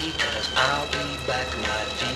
cause I'll be back, my dear.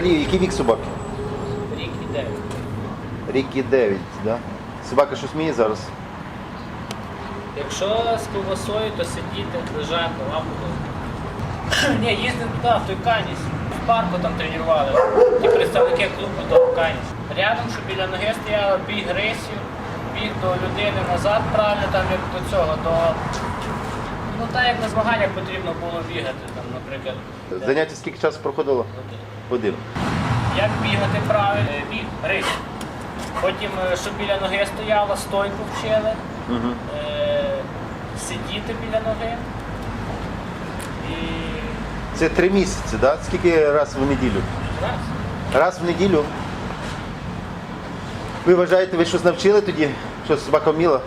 Взагалі, який вік собаки? Рік і дев'ять. Рік і 9, да? Собака щось вміє зараз? Якщо з ковбасою, то сидіти, лежати, лапу. Ні, їздив туди, в той каніс. В парку там тренували. Ті представники клубу то в каніс. Рядом, що біля ноги стояла біг рисів, біг до людини назад, правильно, там як до цього, до. Так як на змаганнях потрібно було бігати, там, наприклад. Заняття скільки часу проходило? Один. Як бігати правильно, Е, біг, рис. Потім, е, щоб біля ноги стояла, стойку вчили, Угу. е, сидіти біля ноги. І Це три місяці, да? Скільки раз в неділю? раз. Раз в неділю. Ви вважаєте, ви щось навчили тоді? Що собака вміла?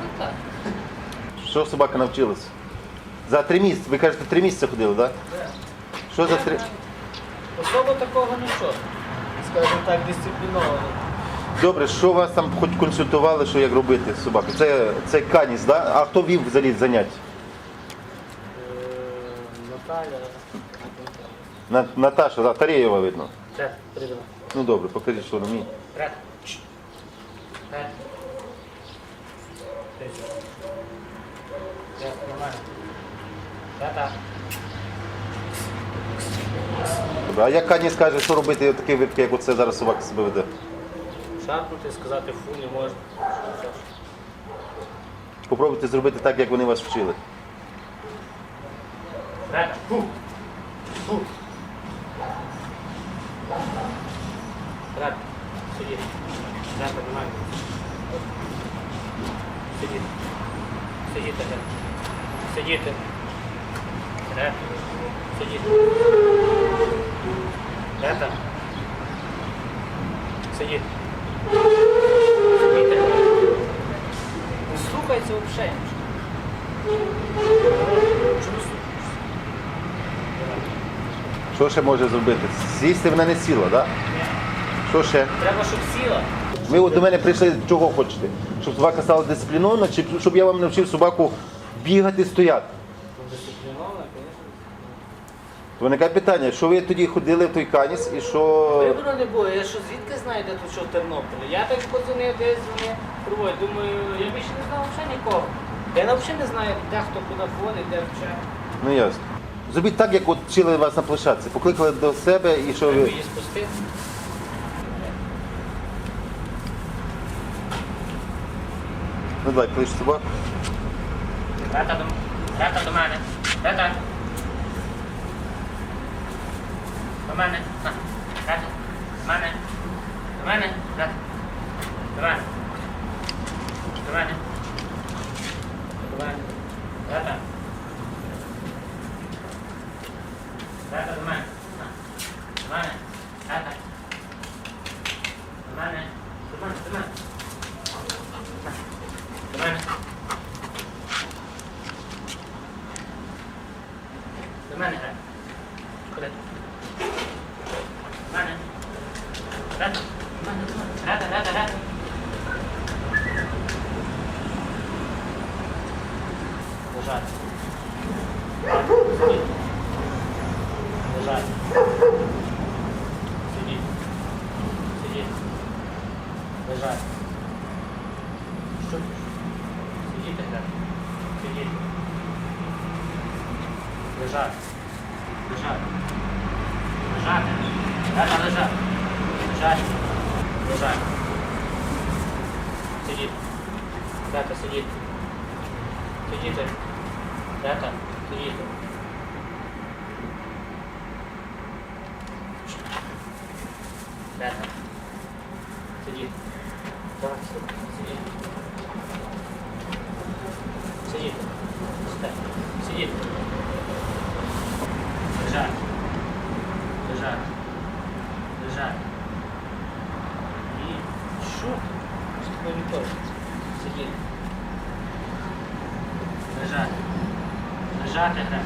Ну так. Що собака навчилась? За три місяці. Ви кажете, три місяці ходили, так? Да? Що за три? Особо такого нічого. Скажімо так, дисципліновано. Добре, що вас там хоч консультували, що як робити з собакою? Це, це каніс, да? А хто вів взагалі заняття? Наталя. На, Наташа, да, Тареєва видно. Придумай. Ну добре, покажіть, що вміє. Ред. Та-та. А як каніс каже, що робити такі випадки, як оце зараз собака себе веде? Шарпнути, сказати фу не можна. Попробуйте зробити так, як вони вас вчили. Ред, фу. Фу. Сиди. Ред, нормально. Сиди. Сидіти, Ред. Сидіти. Ред. Сидіти. Рета. Сидіти. Сидіти. Не слухайся взагалі. Чому слухаєшся? Що ще може зробити? Сісти вона не сіла, так? Да? Що ще? Треба, щоб сіла. Ви от до мене прийшли, чого хочете? Щоб собака стала дисциплінована, чи щоб я вам навчив собаку бігати, стояти? Дисциплінована, звісно. Виникає питання, що ви тоді ходили в той каніс і що. Вибору не було, я що звідки знаю, де тут що в Тернополі? Я так подзвонив, десь дзвонив, пробую. Думаю, я більше не знав взагалі нікого. Я взагалі не знаю, де хто куди ходить, де вчає. Ну ясно. Зробіть так, як от вчили вас на площадці. Покликали до себе і що Треба ви. її спустити. Ну давай, клич собаку. แล้วตอนประมาณนะแล้วตอนประมาณนะอะแล้วประมาณนะประมาณนะแล้วประมาณ Лежати. Лежати. Лежати. Ребята, лежать. Лежать. Лежать. Сидіть. Ребята, сидіть. Сидіти. Ребята, сидіти. Ребята. Сидіть. Так, сидіть. Сидіть. Сидіть. Сидіть. Лежать. Лежать. Лежать. І що? Що таке відточ? Сидіть. Лежати. Лежати, гра.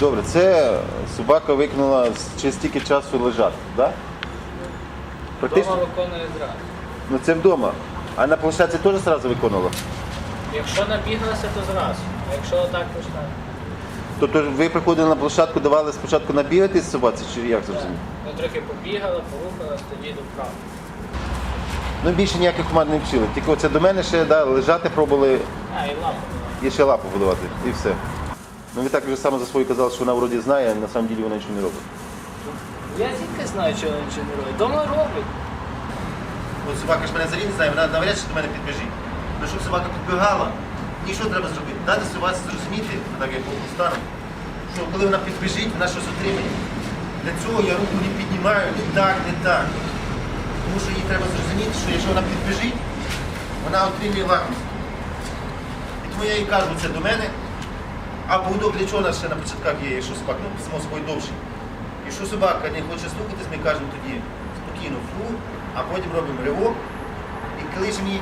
Добре, це собака викинула через стільки часу лежати, так? Да? Практично. Дома виконує зразу. Ну це вдома. А на площадці теж одразу виконувала? Якщо набіглася, то зразу. А якщо отак, то так. Тобто ви приходили на площадку, давали спочатку набігати з собаці, чи як зрозуміти? Ми трохи побігали, порухалась, тоді до прав. Ну більше ніяких команд не вчили. Тільки оце до мене ще да, лежати пробували А, і лапа. і ще лапу подавати. І все. Ну ви так вже саме за свою казали, що вона вроді знає, а на самом деле вона нічого не робить. Я тільки знаю, що вони нічого не роблять. Дома роблять. От собака ж мене взагалі не знає, вона навряд чи до мене підбіжить. Ну щоб собака підбігала, що треба зробити? Дати собаці зрозуміти, так як по стану, що коли вона підбіжить, вона щось отримає. Для цього я руку не піднімаю не так, не так. Тому що їй треба зрозуміти, що якщо вона підбіжить, вона отримує лакомство. І тому я їй кажу це до мене. А нас ще на початках є, якщо собака, ну, само собою довший. Якщо собака не хоче слухатись, ми кажемо тоді спокійно фу, а потім робимо ривок. І ж мені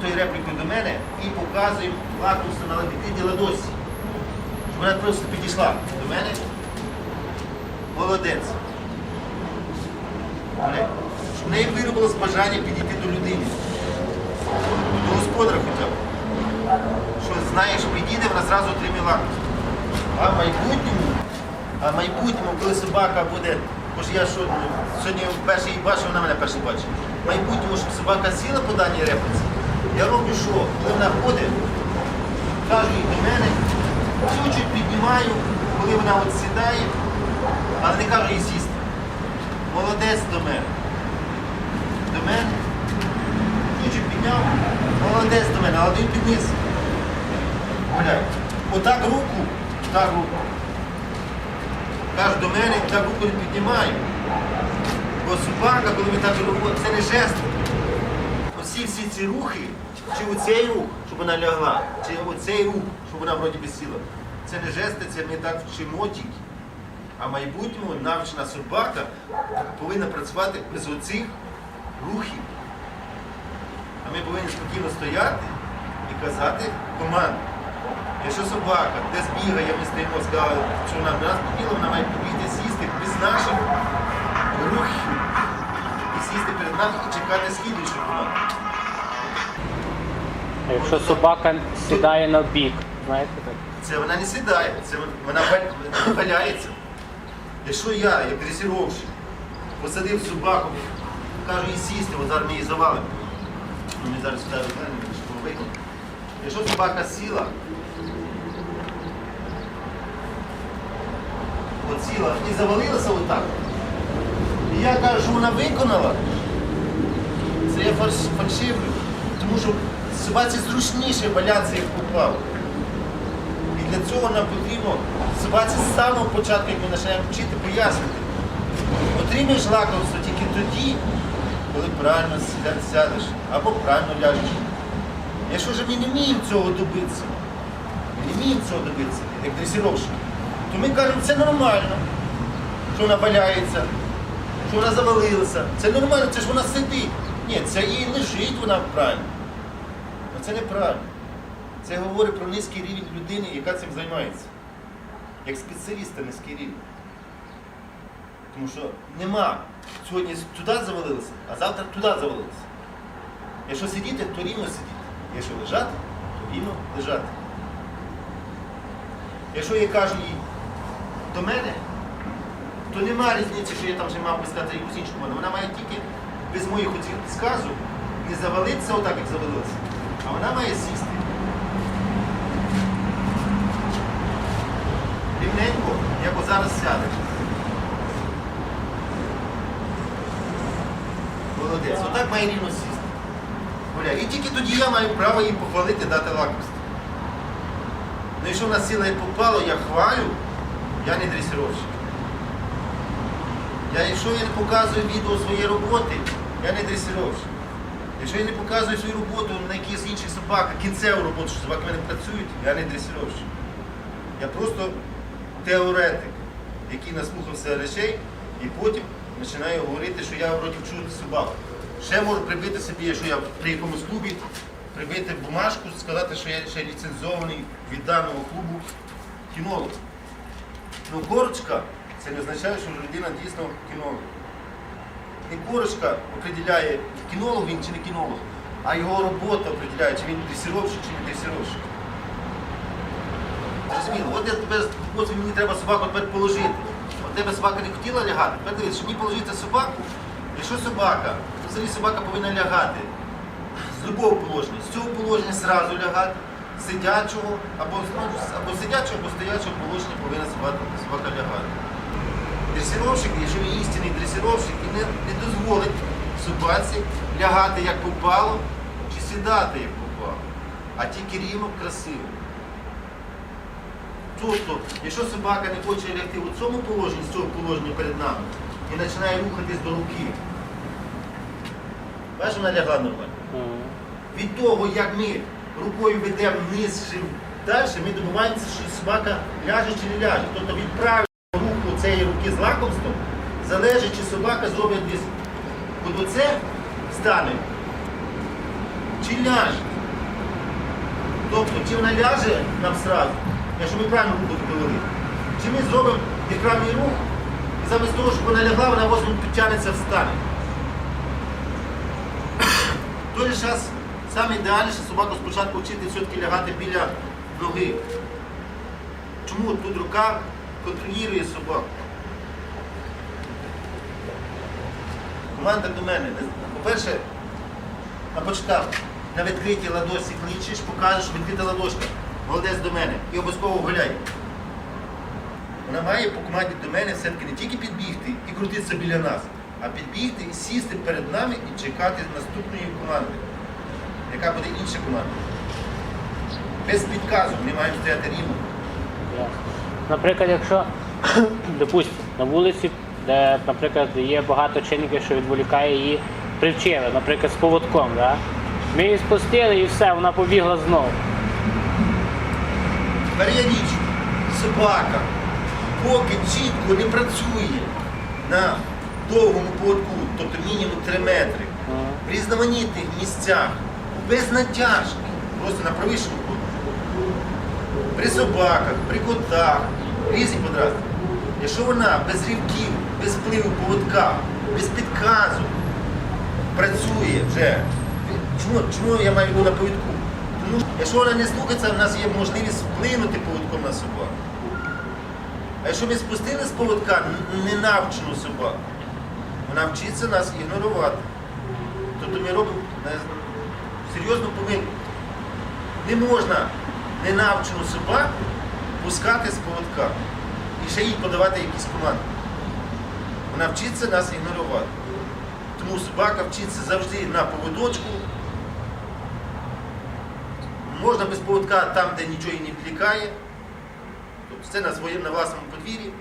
той реплікою до мене і показуємо лакомство на лебедині ладосі. Щоб вона просто підійшла до мене. Молодець. Щоб в неї виробилось бажання підійти до людини. До господара хоча б. Знаєш, підійде, вона зразу отримає. А в майбутньому, а в майбутньому, коли собака буде, бо ж я що, сьогодні вперше її бачив, вона мене перше бачить. В майбутньому, щоб собака сіла по даній репліці, я роблю що? Коли вона ходить, кажу їй до мене, чуть-чуть піднімаю, коли вона от сідає, але не кажу їй сісти. Молодець до мене. До мене. Чуть-чуть підняв, молодець до мене, але один підніс. Гуляй. Отак руку, так руку. Каже до мене, так руку не піднімаю. Бо собака, коли ми так робимо, це не жест. Усі всі ці рухи, чи оцей рух, щоб вона лягла, чи оцей рух, щоб вона вроді би сіла. Це не жести, це ми так вчимо тільки. А майбутньому навчена собака повинна працювати без оцих рухів. А ми повинні спокійно стояти і казати команду. Якщо собака десь бігає, ми стоїмо, сказали, що вона нас побігла, вона має побігти, сісти без наших рухів. І сісти перед нами і чекати слідуючу команду. А якщо собака сідає на бік, знаєте так? Це вона не сідає, це вона валь- валяється. Якщо я, як дресіровщик, посадив собаку, кажу їй сісти, от зараз ми її завалимо. Ну, Ми зараз сюди розглянемо, щоб виконати. Якщо собака сіла, от і завалилася отак. І я кажу, що вона виконала, це я фальш- фальшивлю. Тому що собаці зручніше валятися, як попав. І для цього нам потрібно собаці з самого початку, як ми починаємо вчити, пояснити. Отримаєш лакомство тільки тоді, коли правильно сядеш, або правильно ляжеш. Якщо ж ми не вміємо цього добитися, не вміємо цього добитися, як дресіровщики, то ми кажемо, це нормально, що вона валяється, що вона завалилася. Це нормально, це ж вона сидить. Ні, це їй лежить вона правильно. Це неправильно. Це говорить про низький рівень людини, яка цим займається. Як спеціаліста низький рівень. Тому що нема. Сьогодні туди завалилося, а завтра туди завалилося. Якщо сидіти, то рівно сидіти. Якщо лежати, то рівно лежати. Якщо я кажу їй до мене, то нема різниці, що я там вже мав би сказати якусь іншу команду. Вона має тільки без моїх оцих підсказу не завалитися отак, як завалилася, а вона має сісти. Рівненько, як зараз сяде. Молодець. Отак має рівно сісти. Оля, і тільки тоді я маю право їй похвалити, дати лакомство. Ну якщо вона сіла і попало, я хвалю, я не дресировщик. Я, якщо я не показую відео своєї роботи, я не дресировщик. Якщо я не показую свою роботу на якихось інших собаках, кінцеву роботу, що собаки в мене працюють, я не дресировщик. Я просто теоретик, який наслухався речей і потім починаю говорити, що я вроді вчу собаку. Ще можу прибити собі, якщо я при якомусь клубі, прибити бумажку, сказати, що я ще ліцензований від даного клубу кінолог. Ну, корочка це не означає, що людина дійсно кінолог. Не корочка определяє, кінолог він чи не кінолог, а його робота определяє, чи він дресировщик, чи не дресировщик. Зрозуміло, от я тепер от мені треба собаку тепер положити. От тебе собака не хотіла лягати, тепер дивись, мені положити собаку, якщо собака, то взагалі собака повинна лягати з любого положення. З цього положення зразу лягати, сидячого, або, ну, або сидячого, або стоячого положення повинна собака, собака лягати. Дресировщик, якщо він істинний дресировщик, він не, не дозволить собаці лягати як попало, чи сідати як попало, а тільки рівно красиво. Тобто, якщо собака не хоче лягти у цьому положенні, з цього положення перед нами, і починає рухатись до руки, бачиш, вона лягла нормально. Від того, як ми рукою ведемо вниз далі, ми добуваємося, що собака ляже чи не ляже. Тобто від правильного руху цієї руки з лакомством залежить, чи собака зробить десь от оце стане, чи ляже. Тобто, чи вона ляже нам сразу, якщо ми правильно руку довели, чи ми зробимо екранний рух, і замість того, щоб вона лягла, вона возьме підтягнеться. В той час саме ідеальніше собаку спочатку вчити все-таки лягати біля ноги. Чому тут рука контролює собаку? Команда до мене. По-перше, на початках на відкритій ладошці кличеш, покажеш, відкрита ладошка. Молодець до мене. І обов'язково гуляй. Вона має по команді до мене все-таки не тільки підбігти і крутитися біля нас, а підбігти і сісти перед нами і чекати наступної команди, яка буде інша команда. Без підказу ми маємо стояти рівно. Наприклад, якщо, допустимо, на вулиці, де, наприклад, є багато чинників, що відволікає її, привчили, наприклад, з поводком, да? ми її спустили і все, вона побігла знову. Тепер є річ, собака, поки чітко не працює на довгому поводку, тобто мінімум 3 метри, в різноманітних місцях, без натяжки, просто на правішому поводку. При собаках, при котах, різні подразки. Якщо вона без ривків, без впливу поводка, без підказу працює вже. Чому, чому я маю виду на повідку? Тому що якщо вона не слухається, в нас є можливість вплинути поводком на собаку. А якщо ми спустили з поводка ненавчену собаку, вона вчиться нас ігнорувати. Тобто ми робимо серйозну помилку. Не можна ненавчену собаку пускати з поводка і ще їй подавати якісь команди. Вона вчиться нас ігнорувати. Тому собака вчиться завжди на поводочку. Можна без поводка там, де нічого її не відлікає. Тобто це на своєму на власному подвір'ї.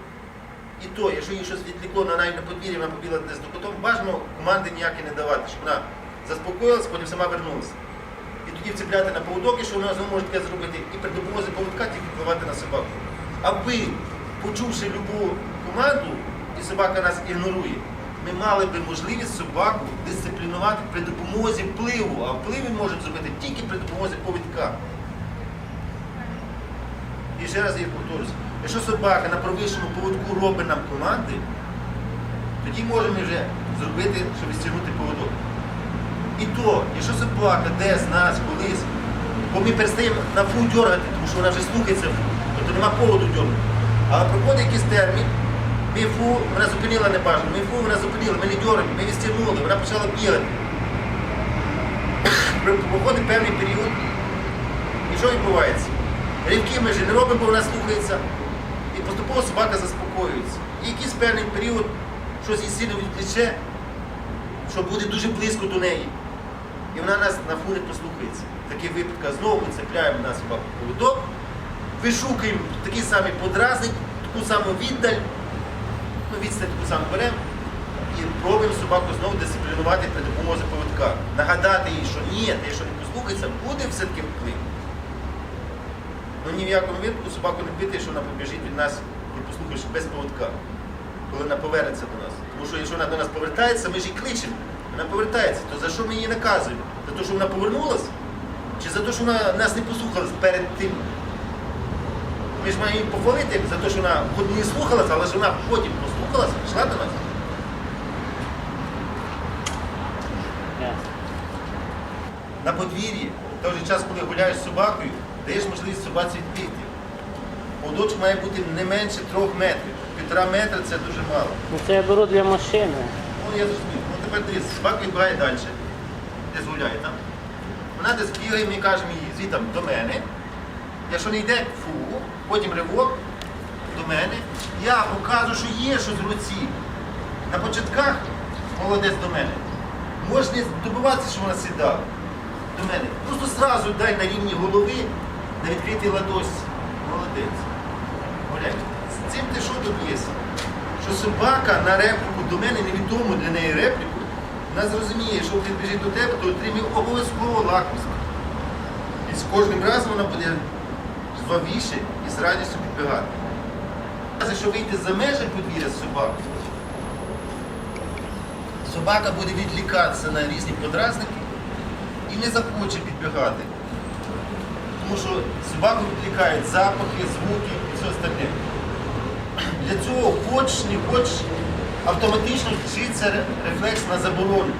І то, якщо їй щось відвлекло на навіть на подвір'ї, вона побігла десь до котом, бажано команди ніякі не давати, щоб вона заспокоїлась, потім сама вернулася. Тоді вцепляти на поводок, і що вона знову може таке зробити, і при допомозі поводка тільки впливати на собаку. Аби, почувши любу команду, і собака нас ігнорує, ми мали би можливість собаку дисциплінувати при допомозі впливу, а вплив ми можемо зробити тільки при допомозі повідка. І ще раз я повторюся, якщо собака на провищому поводку робить нам команди, тоді можемо вже зробити, щоб стягнути поводок. І то, якщо собака десь нас колись, бо ми перестаємо на фу дергати, тому що вона вже слухається фу, то то нема поводу дьому. Але проходить якийсь термін, ми фу, вона зупинила небажано, ми фу, вона зупинила, ми не дьоримо, ми відстягнули, вона почала бігати. Проходить певний період, і що відбувається? Рівки ми вже не робимо, бо вона слухається. І поступово собака заспокоюється. І якийсь певний період щось її сильно відвлече, що буде дуже близько до неї. І вона нас на фу не послухається. В таких знову ми цепляємо на собаку поводок, вишукуємо такий самий подразник, таку саму віддаль, ну, відстань таку саму беремо і пробуємо собаку знову дисциплінувати при допомозі поводка. Нагадати їй, що ні, ти що не послухається, буде все-таки вплив. Ну ні в якому випадку собаку не бити, що вона побіжить від нас і послухаєш без поводка, коли вона повернеться до нас. Тому що якщо вона до нас повертається, ми ж її кличемо. Вона повертається, то за що ми її наказуємо? За те, що вона повернулася? Чи за те, що вона нас не послухала перед тим? Ми ж маємо її похвалити за те, що вона хоч не слухалася, але ж вона потім послухалася, йшла до нас. На подвір'ї, в той же час, коли гуляєш з собакою, даєш можливість собаці відбігти. Поводочок має бути не менше трьох метрів. Півтора метра це дуже мало. Ну це я беру для машини. Ну, я зрозумів. Дивись, собака відбігає далі. Десь гуляє там. Вона десь бігає, ми кажемо їй звідти до мене. Якщо не йде, фу, потім ривок до мене. Я показую, що є щось в руці. На початках молодець до мене. Можеш не добиватися, що вона сідала до мене. Просто зразу дай на рівні голови, на відкритій ладосі. Молодець. Гуляй. З цим ти що доб'єшся? Що собака на репліку до мене невідому для неї репліку, вона зрозуміє, що він біжить до тебе, то отримує обов'язково лакомство. І з кожним разом вона буде жвавіше і з радістю підбігати. Якщо вийти за межі подвір'я з собакою, собака буде відлікатися на різні подразники і не захоче підбігати. Тому що собаку відлікають запахи, звуки і все остальне. Для цього хочеш, не хочеш, автоматично вчиться рефлекс на заборону.